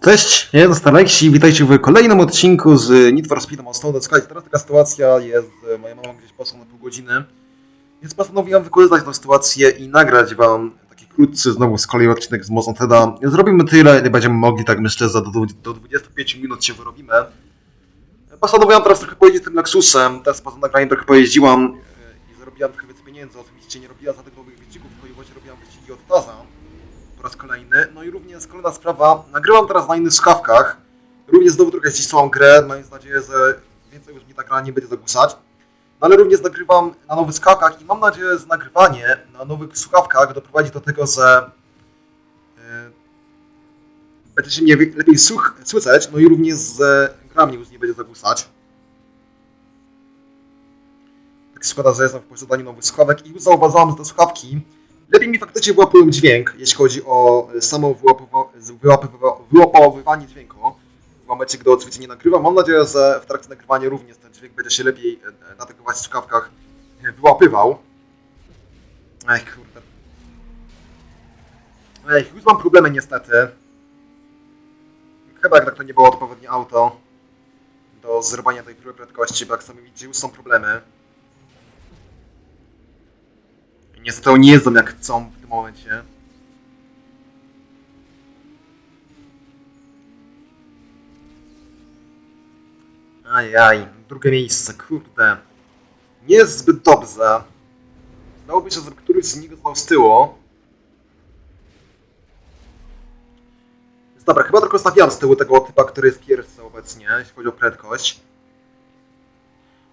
Cześć, ja jestem Starlexi, witajcie w kolejnym odcinku z Need for Speed Wanted. Słuchajcie, teraz taka sytuacja jest, że moja mama gdzieś poszła na pół godziny, więc postanowiłem wykorzystać tę sytuację i nagrać wam taki krótszy znowu z kolei odcinek z Most Wanteda. Zrobimy tyle, ile będziemy mogli, tak myślę, za do, do 25 minut się wyrobimy. Postanowiłem teraz trochę pojeździć tym Lexusem, teraz poza nagraniem trochę pojeździłam e, i zarobiłam trochę więcej pieniędzy, oczywiście nie robiłam za tych nowych wyścigów, w Kojowocie robiłam wyścigi od Taza po raz kolejny. No i również kolejna sprawa, nagrywam teraz na innych słuchawkach. Również znowu trochę ścisłą grę, mając nadzieję, że więcej już mi ta gra nie będzie zagłusać. No ale również nagrywam na nowych słuchawkach i mam nadzieję, że nagrywanie na nowych słuchawkach doprowadzi do tego, że yy, będzie się mnie lepiej słuch- słyszeć, no i również, że gra mnie już nie będzie zagłusać. Tak się składa, że jestem w posiadaniu nowych słuchawek i już zauważyłam, że te słuchawki lepiej mi faktycznie wyłapują dźwięk, jeśli chodzi o e, samo wyłapowa- wyłapywa- wyłapowywanie dźwięku. W momencie, gdy oczywiście nie nagrywam, mam nadzieję, że w trakcie nagrywania również ten dźwięk będzie się lepiej e, na tych właśnie słuchawkach e, wyłapywał. Ej, kurde. Ej, już mam problemy niestety. Chyba jak tak to nie było odpowiednie auto do zrobienia tej prędkości, bo jak sami widzicie, już są problemy. I niestety nie jedzą jak chcą w tym momencie. Ajaj, drugie miejsce, kurde. Nie jest zbyt dobrze. Zdałoby się, że któryś z nich został z tyłu. Więc dobra, chyba tylko stawiam z tyłu tego typa, który jest pierwszy obecnie, jeśli chodzi o prędkość.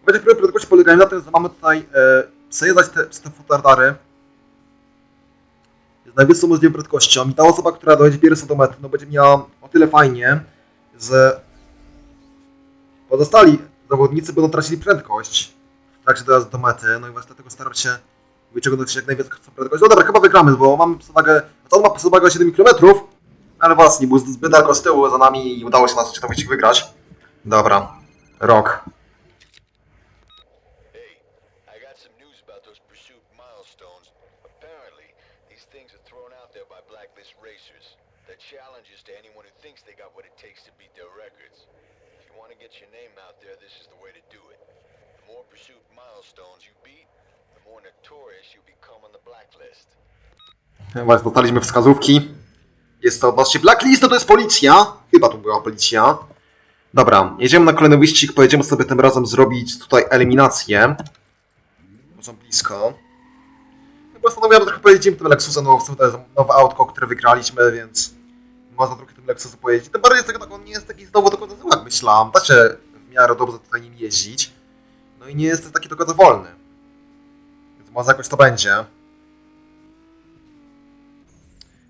Próby prędkości polegają na tym, że mamy tutaj e, przejeżdżać te, te fotardary z najwyższą możliwą prędkością i ta osoba, która dojdzie pierwsza do mety, no będzie miała o tyle fajnie, że pozostali zawodnicy będą tracili prędkość w trakcie dojazdu do mety, no i właśnie dlatego staram się wyciągnąć jak największą prędkość. No dobra, chyba wygramy, bo mamy przewagę, on ma przewagę 7 km, ale właśnie, był zbyt daleko z tyłu za nami i udało się nas ten wyścig wygrać. Dobra, rok. Hey, I got some news about those pursuit milestones. Apparently, these things are thrown out there by blacklist racers. They're challenges to anyone who thinks they got what it takes to beat their records. If you want to get your name out there, this is the way to do it. The more pursuit milestones you beat, the more notorious you become on the blacklist. Właśnie dostaliśmy wskazówki. Jest to odnośnie Blacklist, to jest policja. Chyba tu była policja. Dobra, jedziemy na kolejny wyścig. Pojedziemy sobie tym razem zrobić tutaj eliminację. Są blisko. No, Postanowiłem trochę pojeździmy tym Lexusem, no to jest nowe autko, które wygraliśmy, więc można trochę tym Lexusem pojeździć. Tym bardziej z tak, on nie jest taki znowu do końca zły, jak myślałem. Da się w miarę dobrze tutaj nim jeździć. No i nie jest taki do końca wolny. Więc może jakoś to będzie.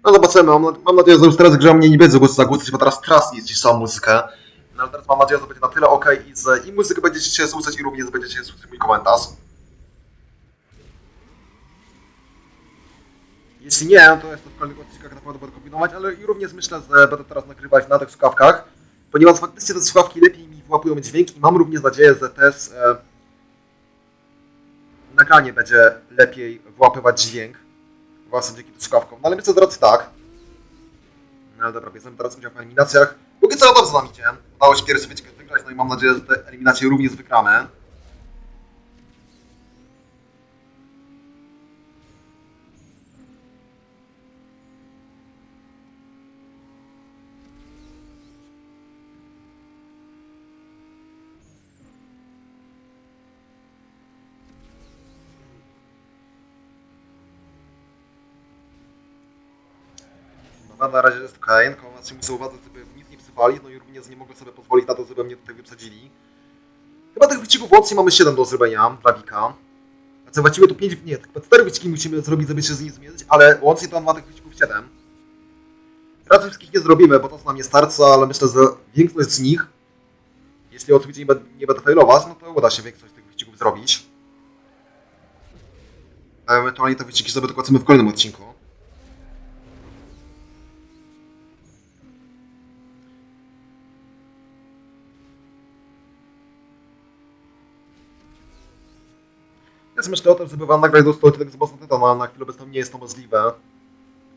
No zobaczymy, mam, mam nadzieję, że już teraz grze mnie nie będzie zagłusy, bo teraz tras jest gdzieś samą muzykę. No ale teraz mam nadzieję, że będzie na tyle ok i że i muzykę będziecie słuchać i również będziecie słuchać mój komentarz. Jeśli nie, no to w kolejnych odcinkach na pewno będę kombinować, ale i również myślę, że będę teraz nagrywać na tych słuchawkach, ponieważ faktycznie te słuchawki lepiej mi wyłapują dźwięk i mam również nadzieję, że też e, nagranie będzie lepiej wyłapywać dźwięk właśnie dzięki tym słuchawkom. No ale myślę, że raczej tak. No ale dobra, bierzemy teraz udział w eliminacjach. Póki co dobrze nam idzie. Udało się pierwszy wyciek wygrać, no i mam nadzieję, że te eliminacje również wygramy. Dobra, na razie jest ok, natomiast muszę uważać, żeby nic nie psywali, no i również nie mogę sobie pozwolić na to, żeby mnie tutaj wyprzedzili. Chyba tych wyścigów łącznie mamy 7 do zrobienia dla Wika. Znaczy właściwie to 5, nie, tylko 4 wyścigi musimy zrobić, żeby się z nim zmierzyć, ale łącznie on ma tych wyścigów 7. Raczej wszystkich nie zrobimy, bo to co nam nie starca, ale myślę, że większość z nich, jeśli oczywiście nie, będę- nie będę failować, no to uda się większość tych wyścigów zrobić. Ewentualnie te wyścigi sobie dokończymy w kolejnym odcinku. Więc myślę o tym, żeby wam nagrać dłuższy odcinek z Boston Titan, ale na chwilę obecną nie jest to możliwe.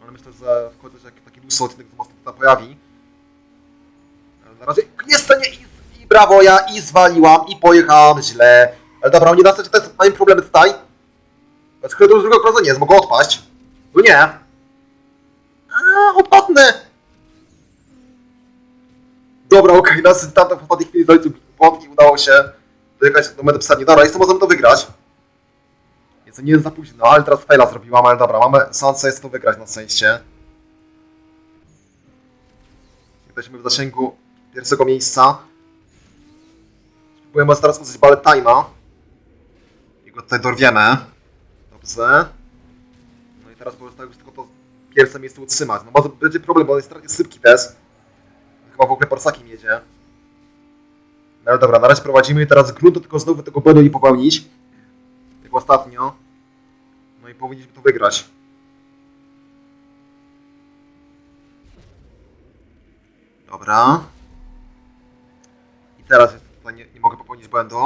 Ale myślę, że w końcu się taki dłuższy odcinek z Boston Titan pojawi. Na razie niestety i, i brawo, ja i zwaliłam i pojechałam źle. Ale dobra, nie da się, to jest moim problemy tutaj. Bez kredu z drugiego krążenia jest, mogą odpaść. Tu nie. A, odpadnę. Dobra, okej, okay, nas tamten w ostatniej chwili z i udało się dojechać do mety psani. Dobra, jestem możemy to wygrać. To nie jest za późno, ale teraz faila zrobiłam, ale dobra, mamy szansę jest to wygrać na szczęście. Jesteśmy w zasięgu pierwszego miejsca. Spróbujemy teraz użyć ballet time'a. I go tutaj dorwiemy. Dobrze. No i teraz po prostu już tylko to pierwsze miejsce utrzymać. No może będzie problem, bo on jest strasznie szybki też. Chyba w ogóle Porsakiem jedzie. No ale dobra, na razie prowadzimy i teraz grunt, tylko znowu tego błędu nie popełnić. Jak ostatnio. No i powinniśmy to wygrać. Dobra. I teraz tutaj nie, nie mogę popełnić błędu.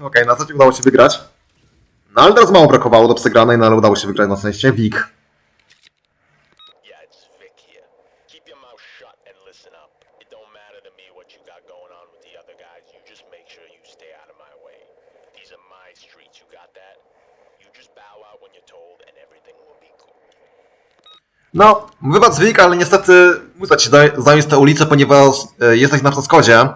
Okej, na co ci udało się wygrać? No ale teraz mało brakowało do przegranej, no ale udało się wygrać na szczęście. Wik. Don't matter to me what you got going on with the other guys. You just make sure you stay out of my way. These are my streets, you got that? You just bow out when you're told and everything will be cool. No, wybacz Wik, ale niestety muszę ci zaj- zająć tę ulicę, ponieważ e, jesteś na Wschodzie.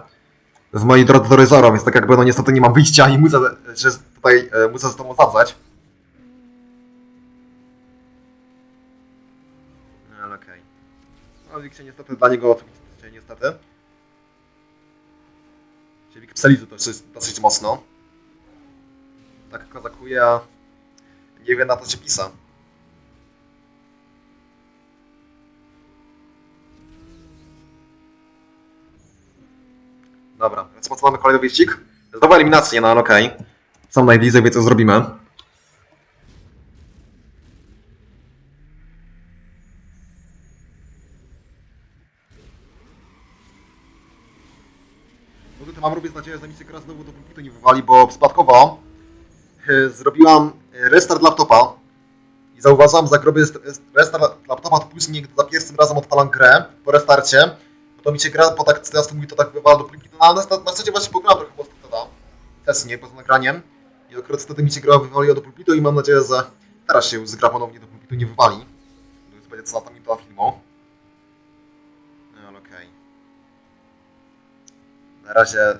W mojej drodze do Ryzoro, więc tak jakby no niestety nie mam wyjścia i muszę się tutaj e, muszę z tobą zadać. No ale okej. No Wik się niestety dla niego oczywiście niestety. Się Wik pselizu to jest dosyć mocno. Tak kozakuje, a nie wie na to się pisa. Dobra, więc co mamy kolejny wyścig? Znowu eliminację, no okej. Są najbliżej, więc co zrobimy. No tutaj mam robić nadzieję, że mi się gra znowu do pulpitu nie wywali, bo przypadkowo e, zrobiłam e, restart laptopa i zauważyłam, że jak robię rest- rest- restart laptopa, to później za pierwszym razem odpalam grę po restarcie, bo to mi się gra, po tak teraz to mówi, to tak wywala do pulpitu, no ale na, na zasadzie właśnie pograłem trochę po wtedy, też nie, poza nagraniem i akurat wtedy mi się gra wywaliła do pulpitu i mam nadzieję, że teraz się zgra ponownie do pulpitu nie wywali. To już będzie co lata minuta filmu. No ale okej. Na razie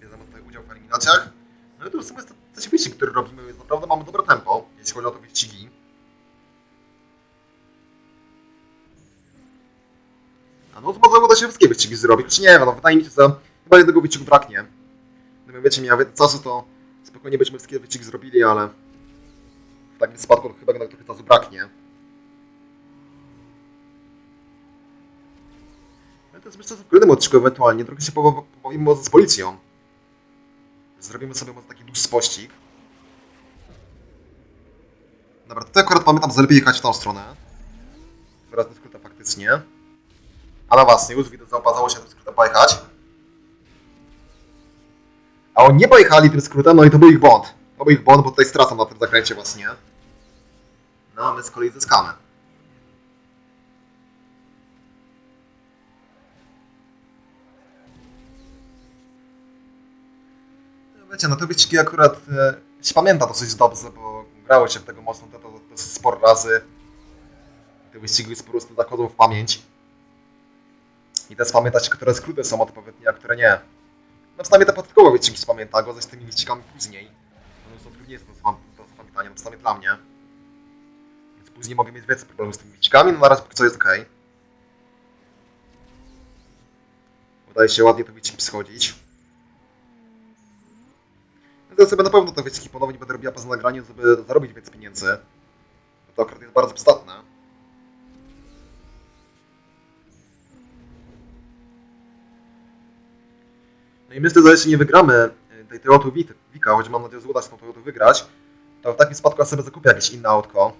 bierzemy tutaj udział w eliminacjach. No i to w sumie jest coś wyścig, który robimy, więc naprawdę mamy dobre tempo, jeśli chodzi o te wyścigi. A no to może uda się wszystkie wyścigi zrobić, choć nie no wydaje mi się, że chyba jednego wyścigu braknie. Gdybym wiecie więcej czasu, to spokojnie byśmy wszystkie wyścigi zrobili, ale w takim przypadku to chyba jednak trochę czasu braknie. Ale to jest myślę, że w kolejnym odcinku ewentualnie trochę się pobaw- pobawimy z policją. Zrobimy sobie może taki dłuższy pościg. Dobra, tutaj akurat pamiętam, że lepiej jechać w tą stronę. Teraz na skrótę faktycznie. A na was, już widać, że się tym skrótem pojechać. A oni nie pojechali tym skrótem, no i to był ich błąd. To był ich błąd, bo tutaj stracą na tym zakręcie właśnie. No a my z kolei zyskamy. Wiecie, no te wyścigi akurat e, się pamięta dosyć dobrze, bo grało się w tego mocno to, to, to sporo razy. Te wyścigi po prostu zachodzą w pamięć. I też pamiętać, które skróty są odpowiednie, a które nie. No przynajmniej te początkowe wyścigi się pamięta, go z tymi wyścigami później. No już to trudniejsze do zapam- do zapamiętania, no przynajmniej dla mnie. Więc później mogę mieć więcej problemów z tymi wyścigami, no na razie co jest ok. Udaje się ładnie te wyścigi schodzić. Więc ja sobie na pewno te wyścigi ponownie będę robiła poza nagraniem, żeby zarobić więcej pieniędzy. Bo to akurat jest bardzo przydatne. No i myślę, że jeśli nie wygramy e, tej Toyota Wika, choć mam nadzieję, że uda się tą Toyotę wygrać, to w takim spadku ja sobie zakupię jakieś inne autko.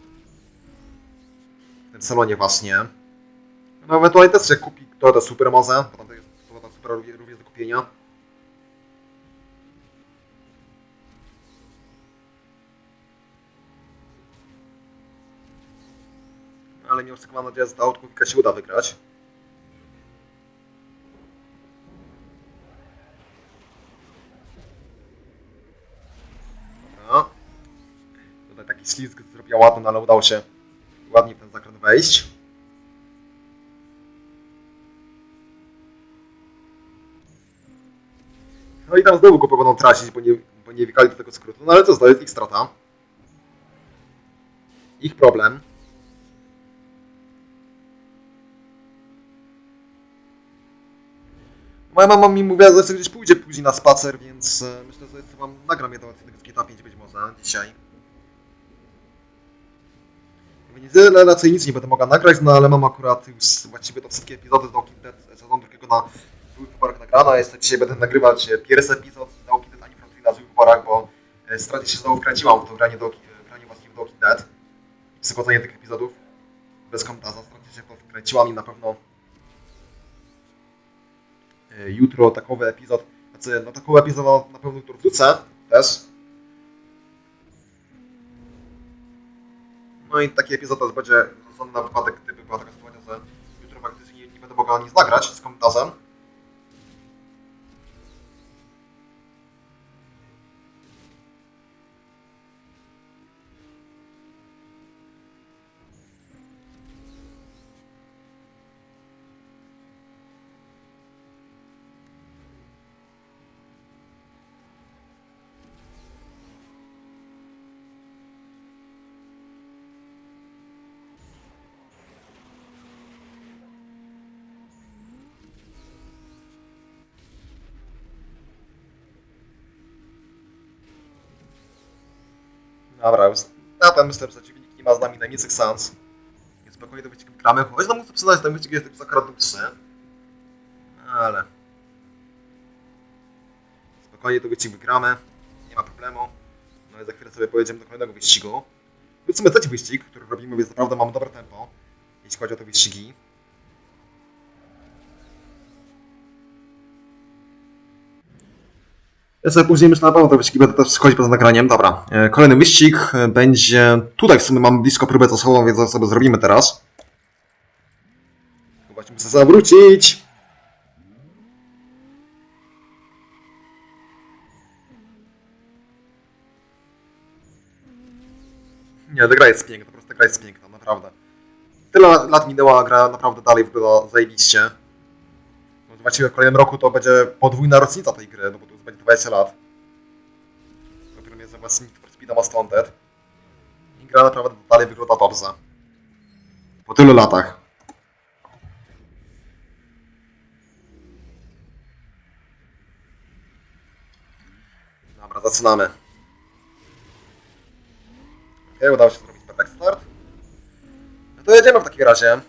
W tym salonie właśnie. No ewentualnie też się kupi Toyota Super może, bo tam jest Toyota Super również do kupienia. Ale wszystko mam nadzieję, że ta odkówka się uda wygrać. Dobra. Tutaj taki ślizg zrobiła ładny, ale udało się ładnie w ten zakręt wejść. No i tam znowu go będą tracić, bo nie, bo nie wikali do tego skrótu. No ale co, to jest ich strata. Ich problem. Moja mama mi mówiła, że gdzieś pójdzie później na spacer, więc e, myślę, że sobie wam nagram jedną odcinek z GTA 5 być może dzisiaj. Nie tyle raczej nic nie będę mogła nagrać, no ale mam akurat już właściwie to wszystkie epizody z Walking Dead sezonu drugiego na złych wyborach nagrane. Jest dzisiaj będę nagrywać e, pierwszy epizod z Walking Dead Frontier na złych wyborach, bo e, strasznie się znowu wkręciłam w to granie, do, granie właśnie w Walking Dead. Tych epizodów bez komentarza. Strasznie się to wkręciłam i na pewno e, jutro takowy epizod, znaczy no takowy epizod na- pewno który wrzucę też. No i taki epizod też będzie na wypadek, gdyby była taka sytuacja, że jutro faktycznie nie, nie będę mogła nic nagrać z komentarzem. Dobra, ten myślę, że przeciwnik nie ma z nami najmniejszych szans. Więc spokojnie do wyścigu gramy. Choć no muszę przyznać, ten wyścig jest już akurat dłuższy. Ale... Spokojnie do wyścigu gramy. Nie ma problemu. No i za chwilę sobie pojedziemy do kolejnego wyścigu. Sumie trzeci wyścig, który robimy, więc naprawdę mamy dobre tempo. Jeśli chodzi o te wyścigi. Ja sobie później myślę na pewno te wyścigi będę też schodzić poza nagraniem. Dobra, e, kolejny wyścig e, będzie... Tutaj w sumie mamy blisko próbę czasową, więc sobie zrobimy teraz. Chyba się muszę zawrócić. Nie, ta gra jest piękna, po prostu gra jest piękna, naprawdę. Tyle lat- lat minęło, a gra naprawdę dalej wygląda zajebiście. Właściwie w kolejnym roku to będzie podwójna rocznica tej gry, no bo to już będzie 20 lat. Którym jest właśnie Need Speed Most Wanted. I gra naprawdę dalej wygląda dobrze. Po tylu latach. Dobra, zaczynamy. Okej, udało się zrobić perfect start. No to jedziemy w takim razie.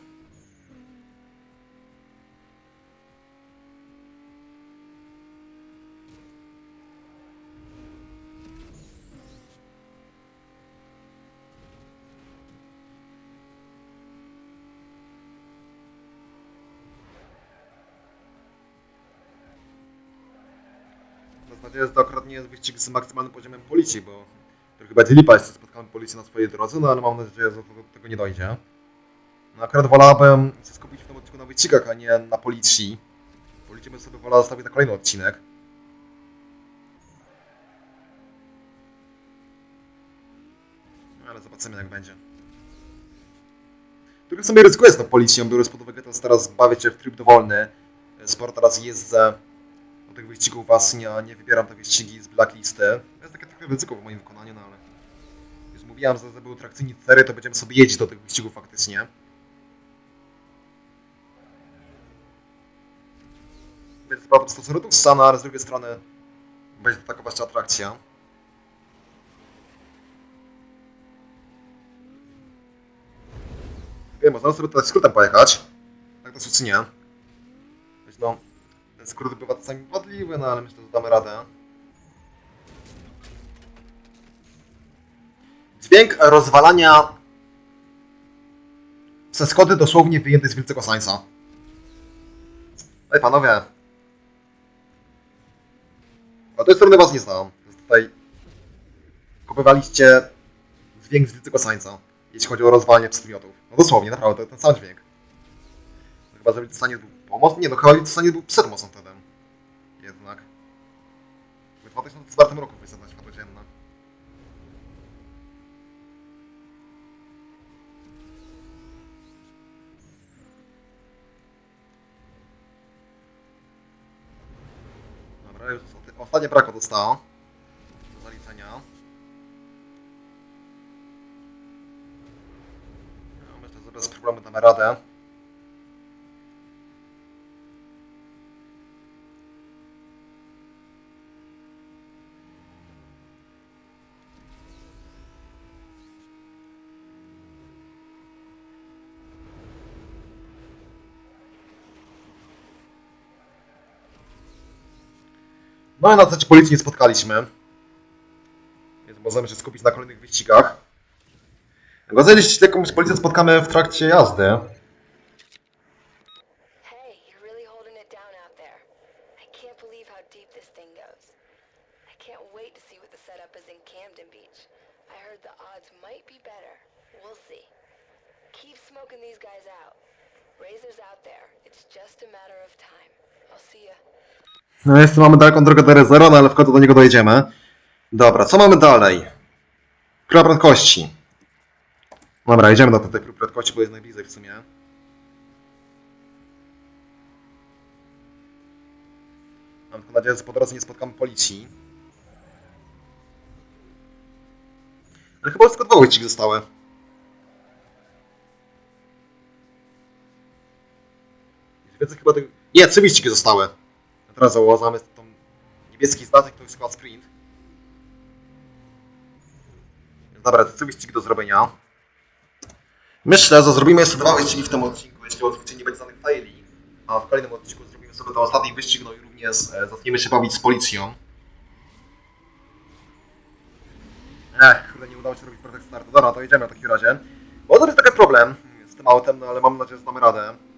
Mam nadzieję, że to akurat nie jest wyścig z maksymalnym poziomem policji, bo trochę będzie lipa, jeśli spotkamy policję na swojej drodze, no ale mam nadzieję, że do tego nie dojdzie. No akurat wolałabym się skupić w tym odcinku na wyścigach, a nie na policji. Policję bym sobie wolał zostawić na kolejny odcinek. No, ale zobaczymy jak będzie. Trochę sobie ryzykuję z tą policją, biorąc pod uwagę to, że teraz bawię się w tryb dowolny. Sporo teraz jeżdżę do tych wyścigów właśnie, a nie wybieram te wyścigi z blacklisty. To jest takie trochę ryzyko w moim wykonaniu, no ale... Już mówiłem, że żeby atrakcyjni 4, to będziemy sobie jeździć do tych wyścigów faktycznie. To prawda prostu redukcja, no ale z drugiej strony będzie to taka właśnie atrakcja. Wiem, można sobie tutaj skrótem pojechać. Tak to nie. No, ten skrót bywa czasami wadliwy, no ale myślę, że damy radę. Dźwięk rozwalania przez schody dosłownie wyjęty z Wielkiego Sańca. Ej panowie. A tej strony was nie znam. Tutaj kupowaliście dźwięk z Wielkiego Sańca. jeśli chodzi o rozwalanie przedmiotów. No dosłownie, naprawdę, ten sam dźwięk. Chyba, że Staniec był pomoc? Nie, no chyba Staniec był przed wtedy. Jednak. W 2004 roku wyszedł na światło dzienne. Dobra, już ostat- ostatnie brako dostało. Do zaliczenia. No, myślę, że bez problemu damy radę. No i na zasadzie policji nie spotkaliśmy. Więc możemy się skupić na kolejnych wyścigach. Gorzej, jeśli jakąś policję spotkamy w trakcie jazdy. Razor's out there. It's just a matter of time. I'll see ya. No jeszcze mamy daleką drogę do rezera, ale w końcu do niego dojedziemy. Dobra, co mamy dalej? Próba prędkości. Dobra, idziemy do tej próby prędkości, bo jest najbliżej w sumie. Mam tylko nadzieję, że po drodze nie spotkamy policji. Ale chyba tylko dwa wyścigi zostały. Więcej chyba tych... Nie, trzy zostały. A teraz zauważamy tą niebieski znaczek, to jest chyba sprint. Dobra, to trzy wyścigi do zrobienia. Myślę, że zrobimy jeszcze dwa wyścigi w tym odcinku, jeśli oczywiście nie będzie żadnych faili. A w kolejnym odcinku zrobimy sobie ten ostatni wyścig, no i również e, zaczniemy się bawić z policją. Ech, kurde, nie udało się robić protest startu. Dobra, to jedziemy w takim razie. Może być taki problem z tym autem, no ale mam nadzieję, że damy radę.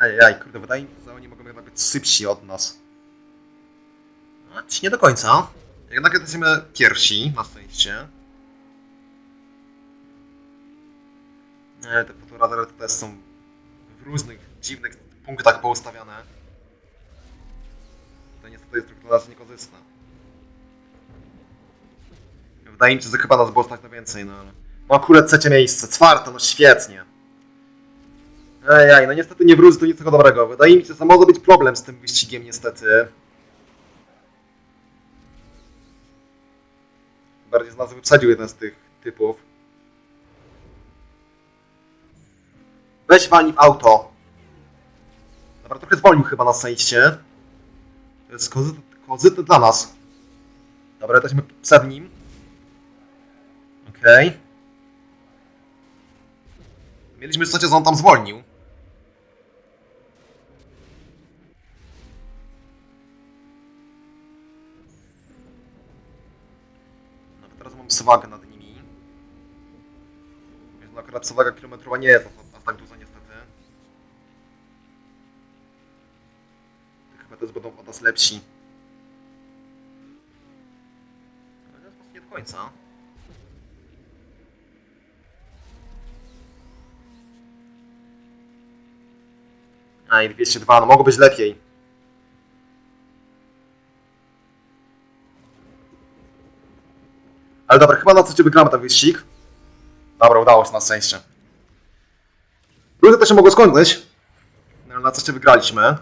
Ejej, kurde, wydaje mi się, że oni mogą jednak być szybsi od nas. No, czy nie do końca. Jednak jesteśmy pierwsi, na szczęście. Nie, te fotoradary też są w różnych, dziwnych punktach poustawiane. To niestety jest dla nas niekorzystne. Wydaje mi się, że chyba nas było stać na więcej, no ale... No akurat trzecie miejsce, czwarte, no świetnie. Ejej, no niestety nie wrócę tu niczego dobrego. Wydaje mi się, że może być problem z tym wyścigiem niestety. Bardziej z nas wyprzedził jeden z tych typów. Weź walnij w auto. Dobra, trochę zwolnił chyba na szczęście. To jest kozytne, dla nas. Dobra, jesteśmy przed nim. Okej. Mieliśmy szczęście, że on tam zwolnił. Przewagę nad nimi. Więc no akurat przewaga kilometrowa nie jest aż, tak duża niestety. To chyba też będą od nas lepsi. Ale to jest nie do końca. A i 202, no mogło być lepiej. Ale dobra, chyba na co wygramy ten wyścig. Dobra, udało się na szczęście. Różnie to się mogło skończyć. No, na coś wygraliśmy.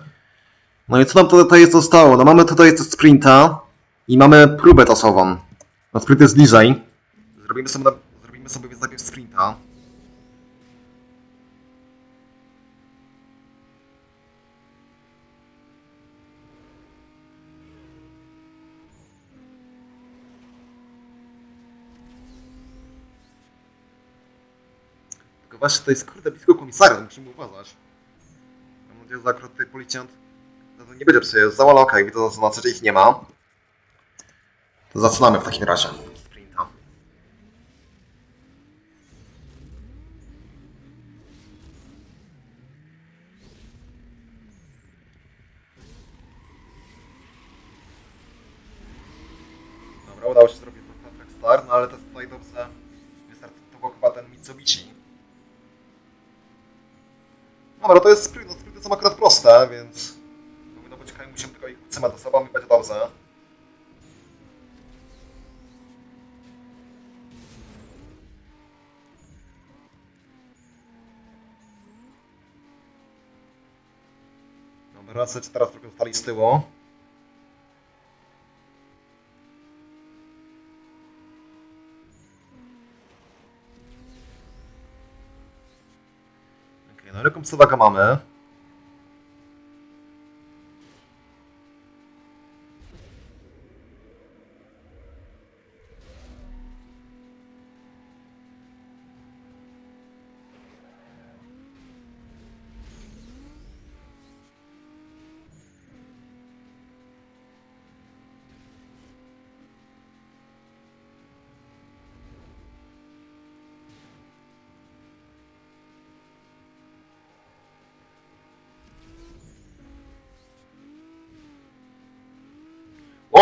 No i co nam tutaj jest zostało? No mamy tutaj sprinta i mamy próbę tasową. No sprint jest bliżej. Zrobimy sobie, na, zrobimy sobie więc najpierw sprinta. Zwłaszcza to jest kurde blisko komisarza, musimy uważać. Mam nadzieję, że akurat tutaj policjant no to nie będzie psuje, załala oka i widząc na że ich nie ma. To zaczynamy w takim razie. Dobra, udało się zrobić ten track star, no ale to tutaj dobrze wystartował chyba ten Mitsubishi. Dobra, to jest sprytne, sprytne są akurat proste, więc mówię, no poczekaj, musimy tylko ich utrzymać ze sobą i będzie dobrze. Dobra, teraz trochę stali z tyłu. Okej, no przewagę mamy?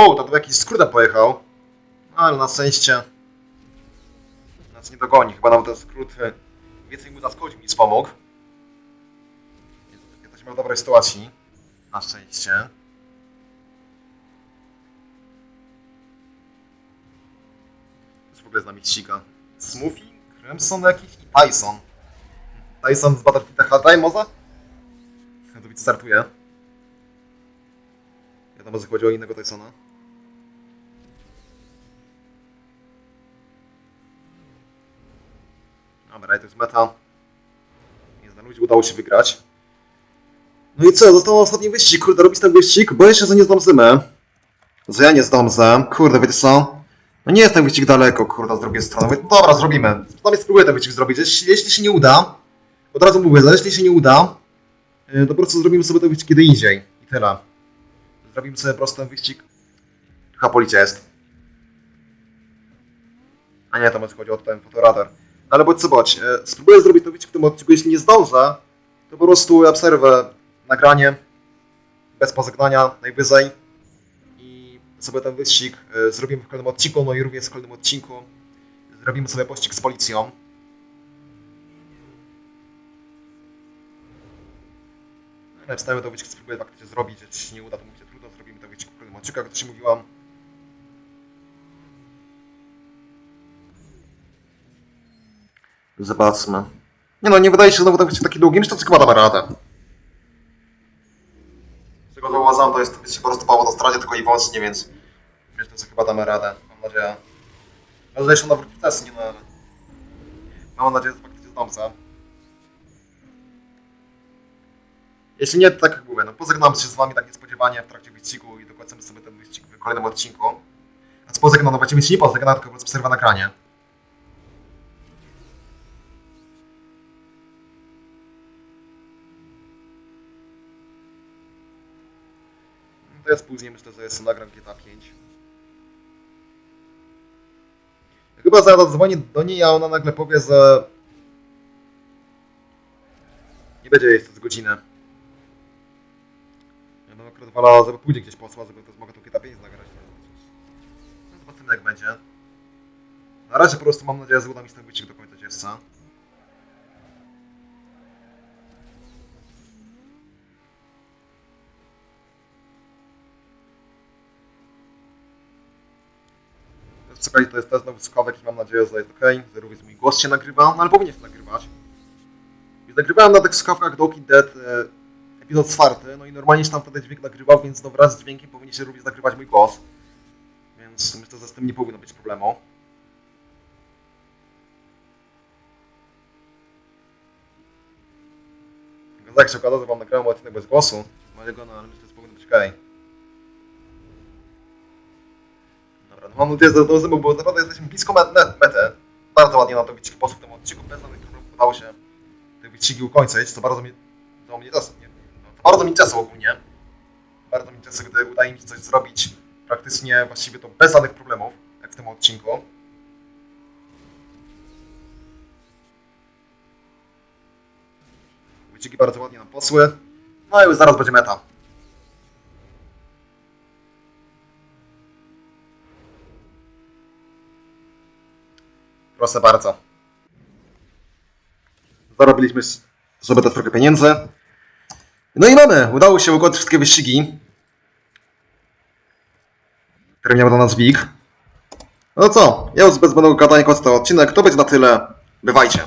Wow, to tu jakiś skrótem pojechał. Ale na szczęście nas nie dogoni. Chyba nam ten skrót e, więcej mu zaszkodził niż pomógł. Jesteśmy w dobrej sytuacji. Na szczęście. Już w ogóle z nami ściga. Smoothie, Crimson jakiś i Tyson. Tyson z Battlefield Hardline może? Widz startuje. Wiadomo, że chodzi o innego Tysona. Dobra, to jest meta. Jest na ludzi, udało się wygrać. No i co, został ostatni wyścig, kurde, robić ten wyścig, bo jeszcze, że nie zdążymy. Że ja nie zdążę, kurde, wiecie co? No nie jest ten wyścig daleko, kurde, z drugiej strony. Mówię, dobra, zrobimy. Przynajmniej spróbuję ten wyścig zrobić. Jeśli, jeśli się nie uda, od razu mówię, jeśli się nie uda, yy, to po prostu zrobimy sobie ten wyścig kiedy indziej. I tyle. Zrobimy sobie po prostu ten wyścig. Chyba policja jest. A nie, to może chodzi o ten fotoradar. No ale bądź co bądź, e, spróbuję zrobić to w tym odcinku, jeśli nie zdążę, to po prostu obserwę nagranie bez pożegnania najwyżej i sobie ten wyścig e, zrobimy w kolejnym odcinku, no i również w kolejnym odcinku zrobimy sobie pościg z policją. Wstałem to wyścig, spróbuję faktycznie zrobić, jeśli się nie uda, to mówicie trudno, zrobimy to wyścig w kolejnym odcinku, jak to się mówiłam. Zobaczmy. Nie no, nie wydaje się, że znowu taki długi, myślę, że chyba damy radę. Z tego co uważam, to jest wyścig po prostu po autostradzie, tylko i wyłącznie, więc myślę, że chyba damy radę. Mam nadzieję. Może jeszcze na wrócić też, nie no, ale... Mam nadzieję, że faktycznie zdążę. Jeśli nie, to tak jak mówię, no pożegnam się z wami tak niespodziewanie w trakcie wyścigu i dokończymy sobie ten wyścig w kolejnym odcinku. A co pożegnam, no będziemy się nie pożegnam, tylko po prostu przerwa nagranie. Jest później, myślę, że jest nagram GTA 5. Chyba zaraz dzwonię do niej, a ona nagle powie, że nie będzie jej z godzinę. Ja bym akurat wolała, żeby pójdzie gdzieś posła, żeby to mogę to GTA 5 nagrać. No, zobaczymy jak będzie. Na razie po prostu mam nadzieję, że uda mi się ten wyścig dokończyć jeszcze. Słuchaj, to jest test nowy słuchawek i mam nadzieję, że jest ok, że mój głos się nagrywa, no ale powinien się nagrywać. Więc nagrywałem na tych słuchawkach do Walking Dead e, epizod czwarty, no i normalnie się tam wtedy dźwięk nagrywał, więc no wraz z dźwiękiem powinien się również nagrywać mój głos. Więc myślę, że z tym nie powinno być problemu. Tak się okazał, że wam nagrałem odcinek bez głosu, mojego, no ale myślę, że powinno być okej. No mam nadzieję, że zdążymy, bo naprawdę jesteśmy blisko met met mety. Bardzo ładnie nam to wyścig poszło w tym odcinku, bez żadnych problemów udało się te wyścigi ukończyć, co bardzo mi, to mnie czasu, nie, no, to bardzo mi czasu ogólnie. Bardzo mi czasu, gdy udaje mi się coś zrobić praktycznie właściwie to bez żadnych problemów, jak w tym odcinku. Wyścigi bardzo ładnie nam posły. No i już zaraz będzie meta. Proszę bardzo. Zarobiliśmy sobie też trochę pieniędzy. No i mamy! Udało się ukończyć wszystkie wyścigi, które miał dla nas WIG. No co, ja już bez zbędnego gadania kończę ten odcinek. To będzie na tyle. Bywajcie.